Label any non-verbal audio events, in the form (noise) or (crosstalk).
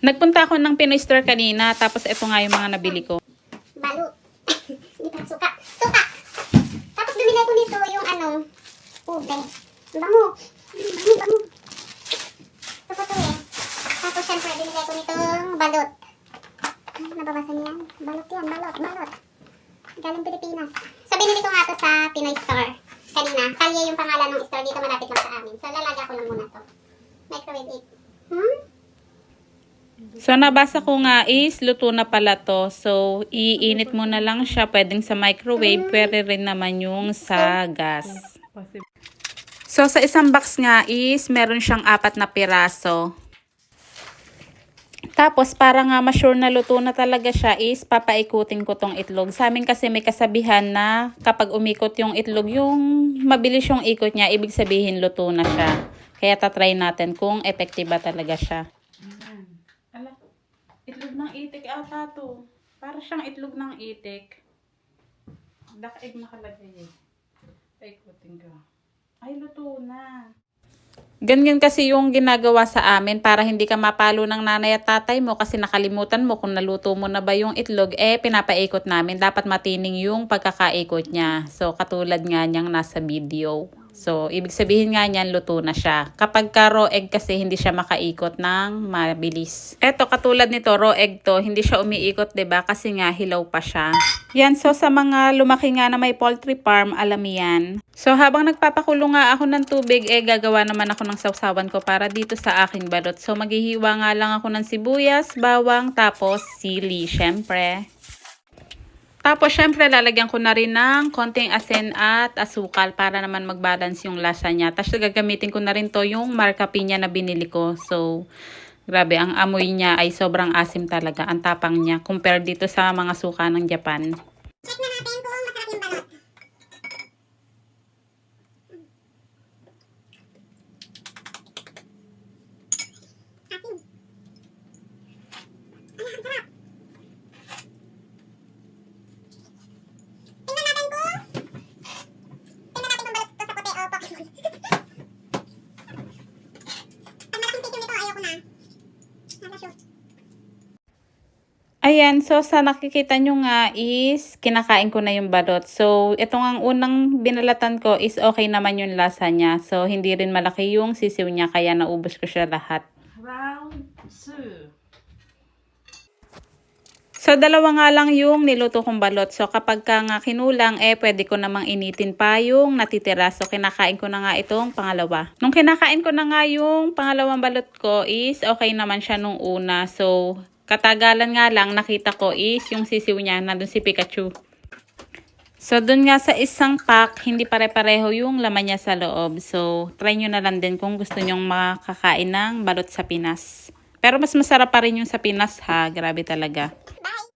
Nagpunta ako ng Pinoy Store kanina, tapos ito nga yung mga nabili ko. Balut. (coughs) Hindi pa suka. Suka! Tapos bumili ko nito yung ano, ube. Ang Bango. Bango, bango. Ito pa to eh. Tapos syempre, binili ko nitong balot. Ay, nababasa niya yan. Balot yan, balot, balot. Galing Pilipinas. So, binili ko nga to sa Pinoy Store. Kanina. Kalye yung pangalan ng store dito malapit lang sa amin. So, lalaga ko lang muna to. Microwave it. Hmm? So, nabasa ko nga is, luto na pala to. So, iinit mo na lang siya. Pwedeng sa microwave, pwede rin naman yung sa gas. So, sa isang box nga is, meron siyang apat na piraso. Tapos, para nga ma-sure na luto na talaga siya is, papaikutin ko tong itlog. Sa amin kasi may kasabihan na kapag umikot yung itlog, yung mabilis yung ikot niya, ibig sabihin luto na siya. Kaya tatry natin kung effective ba talaga siya. Itlog ng itik ata to. Para siyang itlog ng itik. Dakaig nakalagay eh. Paikutin ko. Ay, luto na. Ganyan kasi yung ginagawa sa amin para hindi ka mapalo ng nanay at tatay mo kasi nakalimutan mo kung naluto mo na ba yung itlog, eh pinapaikot namin. Dapat matining yung pagkakaikot niya. So, katulad nga niyang nasa video. So, ibig sabihin nga niyan, luto na siya. Kapag ka raw egg kasi, hindi siya makaikot ng mabilis. Eto, katulad nito, raw egg to, hindi siya umiikot, ba Kasi nga, hilaw pa siya. Yan, so sa mga lumaki nga na may poultry farm, alam yan. So, habang nagpapakulo nga ako ng tubig, eh, gagawa naman ako ng sausawan ko para dito sa aking balot. So, maghihiwa nga lang ako ng sibuyas, bawang, tapos sili, syempre. Tapos, syempre, lalagyan ko na rin ng konting asin at asukal para naman mag-balance yung lasa niya. Tapos, gagamitin ko na rin to yung marka pinya na binili ko. So, grabe, ang amoy niya ay sobrang asim talaga. Ang tapang niya compared dito sa mga suka ng Japan. Check na natin kung masarap yung balot. Asin. Ay, ang sarap. Tingnan natin kung... Tingnan natin kung balot to sa puti o Pokemon. Ang malaking tissue nito, ayoko na. Nasa shoot. Ayan, so sa nakikita nyo nga is kinakain ko na yung balot. So, ito nga ang unang binalatan ko is okay naman yung lasa niya. So, hindi rin malaki yung sisiw niya kaya naubos ko siya lahat. Round two. So, dalawa nga lang yung niluto kong balot. So, kapag ka nga kinulang, eh, pwede ko namang initin pa yung natitira. So, kinakain ko na nga itong pangalawa. Nung kinakain ko na nga yung pangalawang balot ko is okay naman siya nung una. So, katagalan nga lang nakita ko is yung sisiw niya, nandun si Pikachu. So, dun nga sa isang pack, hindi pare-pareho yung laman niya sa loob. So, try nyo na lang din kung gusto nyong makakain ng balot sa Pinas. Pero mas masarap pa rin yung sa Pinas ha. Grabe talaga.